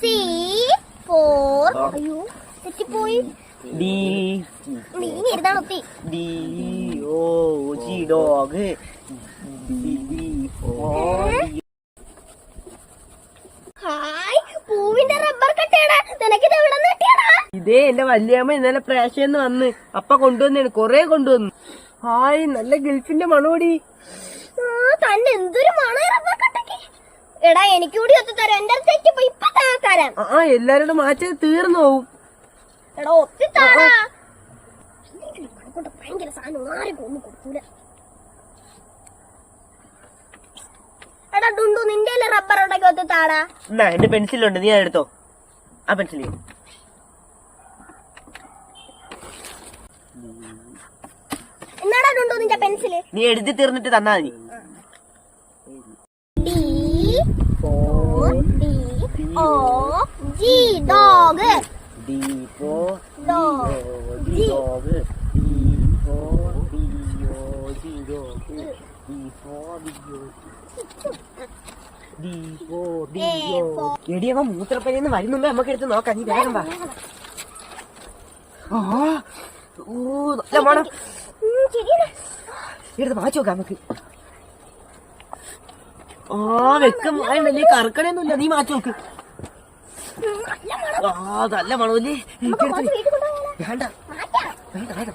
C four അയ്യോ തെറ്റിപ്പോയി. D നീ എഴുതാൻ ഒത്തി. D O G dog D for hi പൂവിന്റെ റബ്ബർ കട്ടേടാ നിനക്കിത് എവിടെ നിന്ന് ഇതേ എന്റെ വല്യമ്മ ഇന്നലെ പ്രാശയെന്ന് വന്ന് അപ്പ കൊണ്ടുവന്നേണ് കൊറേ കൊണ്ടുവന്നു. ഹായ് നല്ല ഗൾഫിന്റെ മണോടി. തന്നെ എന്തൊരു മണ റബ്ബർ കട്ടക്ക്. എടാ എനിക്ക് കൂടി ഒത്തു തരാം എന്റെ അടുത്തേക്ക് പോയി ഇപ്പൊ തരാം. ആ എല്ലാരോടും മാറ്റി തീർന്നു പോവും. എടാ ഒത്തി താടാ ഭയങ്കര സാധനം. ആരും ഒന്നും കൊടുക്കൂല. എടാ ഡുണ്ടു നിന്റെ റബ്ബർ ഉണ്ടെങ്കിൽ ഒത്തി താടാ. എന്നാ എന്റെ പെൻസിലുണ്ട്. നീ അതെടുത്തോ. ആ പെൻസിൽ എന്നാടാ ഡുണ്ടു നിന്റെ പെൻസിൽ? നീ എഴുതി തീർന്നിട്ട് തന്നാ മതി. D for Dog. D for for D O D dog. D for D O D for D A O. for- എടി അവൻ മൂത്രപ്പനിന്ന് വരുന്നുണ്ടോ? നമുക്ക് എടുത്ത് നോക്കാം. നീ വേഗം വാ. ഓ ഓ നല്ല മണം. എടുത്ത് മാറ്റി നോക്കാം നമുക്ക്. ആ വെക്കം. വലിയ കറക്കണയൊന്നുമില്ല. നീ മാറ്റി നോക്ക്. ആ നല്ല മണമല്ലേ വേണ്ട. വേണ്ട വേണ്ട.